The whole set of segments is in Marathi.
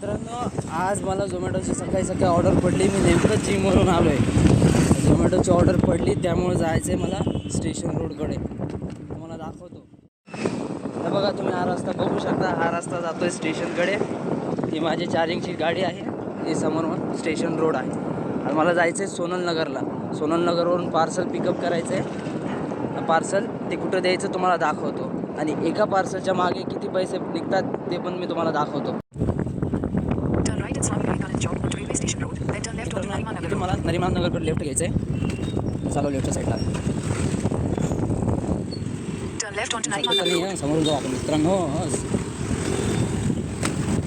मित्रांनो आज मला झोमॅटोची सकाळी सकाळी ऑर्डर पडली. मी नेमकं जिमवरून आलो आहे झोमॅटोची ऑर्डर पडली त्यामुळे जायचं आहे मला स्टेशन रोडकडे तुम्हाला दाखवतो. तर बघा तुम्ही हा रस्ता बघू शकता. हा रस्ता जातो आहे स्टेशनकडे ही माझी चार्जिंगची गाडी आहे. ही समोर स्टेशन रोड आहे. आणि मला जायचं आहे सोनल नगरला. सोनल नगरवरून पार्सल पिकअप करायचं आहे पार्सल ते कुठं द्यायचं तुम्हाला दाखवतो. आणि एका पार्सलच्या मागे किती पैसे निघतात ते पण मी तुम्हाला दाखवतो. Onto Nariman Nagar इथून Road. मला नरिमान नगरकडे लेफ्ट घ्यायचं आहे चालू लेफ्टच्या साईडला Nariman Nagar Road. समोरून जाऊ आपण मित्रांनो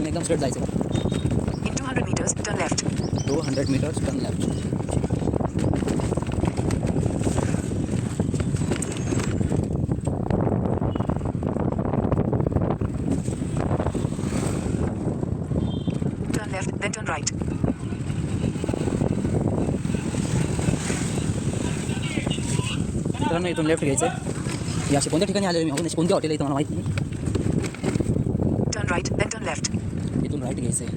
एकदम स्ट्रेट जायचं In 200 meters, turn left. Two hundred metres turn left then turn right. मित्रांनो इथून लेफ्ट घ्यायचं आहे असे कोणत्या ठिकाणी आलेले मी अजून कोणती हॉटेल आहे मला माहिती नाही right, then turn left. इथून राईट घ्यायचं आहे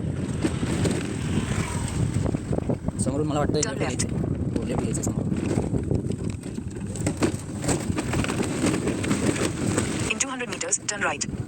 समोरून मला वाटतं लेफ्ट. घ्यायचं हो लेफ्ट घ्यायचं समोर In 200 meters, turn right.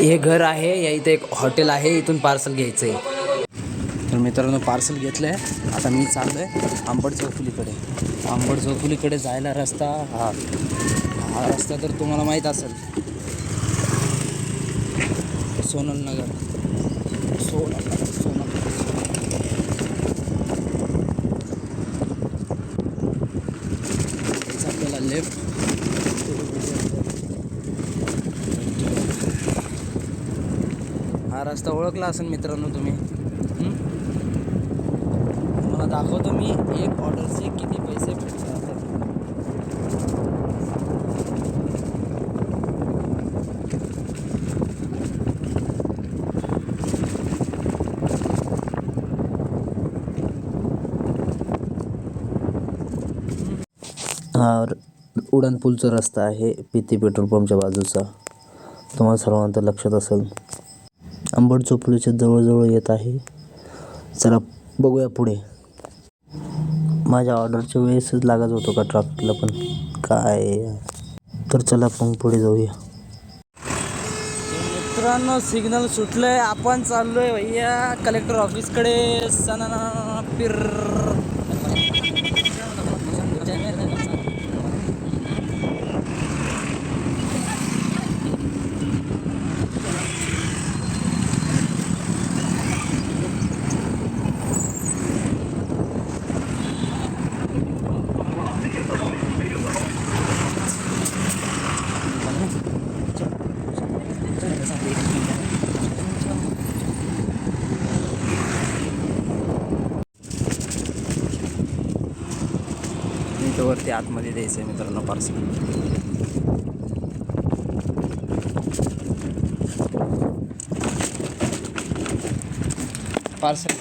हे घर आहे या इथे एक हॉटेल आहे इथून पार्सल घ्यायचं. आहे तर मित्रांनो पार्सल घेतलं आहे आता मी चाललो आहे आंबड चौफुलीकडे. आंबड चौफुलीकडे जायला रस्ता हा. हा रस्ता तर तुम्हाला माहीत असेल. सोनल नगर. सोनल सोनल आपल्याला लेफ्ट हा रस्ता ओळखला असेल मित्रांनो तुम्ही. मला दाखवतो मी एक ऑर्डरचे किती पैसे भेटतात. हा उड्डाणपूलचा रस्ता आहे पिती पेट्रोल पंपच्या बाजूचा. तुम्हाला सर्वांत लक्षात असेल. आंबट चोपडीच्या जवळजवळ येत आहे. चला बघूया पुढे. माझ्या ऑर्डरच्या वेळेसच लागत होतो का ट्रॅफिकला पण काय? तर चला मग पुढे जाऊया. मित्रांनो सिग्नल सुटलंय. आपण चाललोय भैया कलेक्टर ऑफिसकडे. सना पिर वरती आतमध्ये द्यायचं आहे मित्रांनो पार्सल पार्सल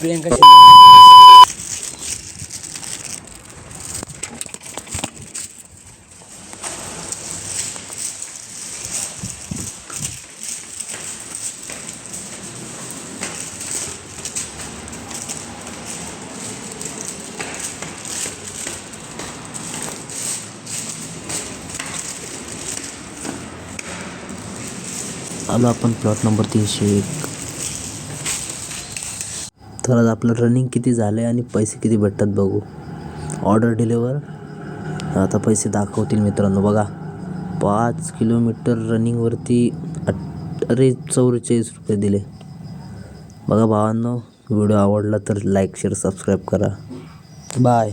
प्रियंका शिंदे. आलो आपण प्लॉट नंबर तीनशे एक. तर आज आपलं रनिंग किती झालं आहे आणि पैसे किती भेटतात बघू. ऑर्डर डिलेवर आता पैसे दाखवतील मित्रांनो. बघा पाच किलोमीटर रनिंगवरती अरे चौवेचाळीस रुपये दिले. बघा भावांनो व्हिडिओ आवडला तर लाईक शेअर सबस्क्राईब करा. बाय